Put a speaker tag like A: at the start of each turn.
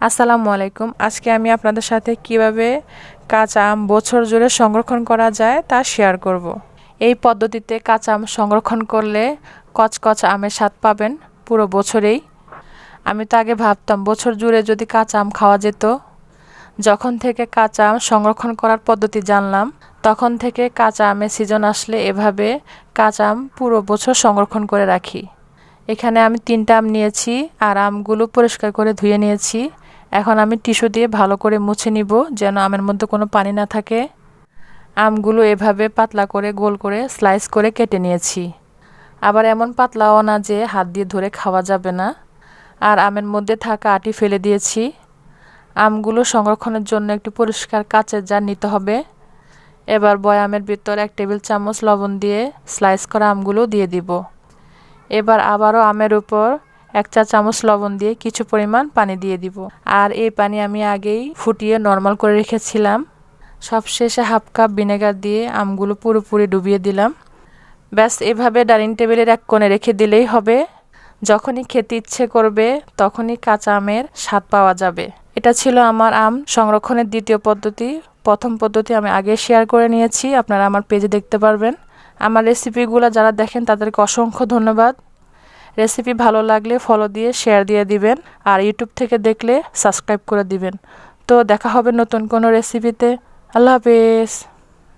A: আসসালামু আলাইকুম। আজকে আমি আপনাদের সাথে কীভাবে কাঁচা আম বছর জুড়ে সংরক্ষণ করা যায় তা শেয়ার করব। এই পদ্ধতিতে কাঁচা আম সংরক্ষণ করলে কচকচ আমের স্বাদ পাবেন পুরো বছরেই। আমি তো আগে ভাবতাম, বছর জুড়ে যদি কাঁচা আম খাওয়া যেত। যখন থেকে কাঁচা আম সংরক্ষণ করার পদ্ধতি জানলাম, তখন থেকে কাঁচা আমের সিজন আসলে এভাবে কাঁচা আম পুরো বছর সংরক্ষণ করে রাখি। এখানে আমি তিনটা আম নিয়েছি আর আমগুলো পরিষ্কার করে ধুয়ে নিয়েছি। এখন আমি টিস্যু দিয়ে ভালো করে মুছে নিব যেন আমের মধ্যে কোনো পানি না থাকে। আমগুলো এভাবে পাতলা করে গোল করে স্লাইস করে কেটে নিয়েছি। আবার এমন পাতলাও না যে হাত দিয়ে ধরে খাওয়া যাবে না। আর আমের মধ্যে থাকা আটি ফেলে দিয়েছি। আমগুলো সংরক্ষণের জন্য একটি পরিষ্কার কাঁচের জার নিতে হবে। এবার বয়ামের ভিতর এক টেবিল চামচ লবণ দিয়ে স্লাইস করা আমগুলো দিয়ে দিব। এবার আবারও আমের উপর এক চা চামচ লবণ দিয়ে কিছু পরিমাণ পানি দিয়ে দিব। আর এই পানি আমি আগেই ফুটিয়ে নর্মাল করে রেখেছিলাম। সবশেষে হাফ কাপ ভিনেগার দিয়ে আমগুলো পুরোপুরি ডুবিয়ে দিলাম। ব্যাস, এভাবে ডাইনিং টেবিলের এক কোণে রেখে দিলেই হবে। যখনই খেতে ইচ্ছে করবে, তখনই কাঁচা আমের স্বাদ পাওয়া যাবে। এটা ছিল আমার আম সংরক্ষণের দ্বিতীয় পদ্ধতি। প্রথম পদ্ধতি আমি আগে শেয়ার করে নিয়েছি, আপনারা আমার পেজে দেখতে পারবেন। আমার রেসিপিগুলো যারা দেখেন, তাদেরকে অসংখ্য ধন্যবাদ। রেসিপি ভালো লাগলে ফলো দিয়ে শেয়ার দিয়ে দিবেন আর ইউটিউব থেকে দেখলে সাবস্ক্রাইব করে দিবেন। তো দেখা হবে নতুন কোনো রেসিপিতে আল্লাহ হাফেজ।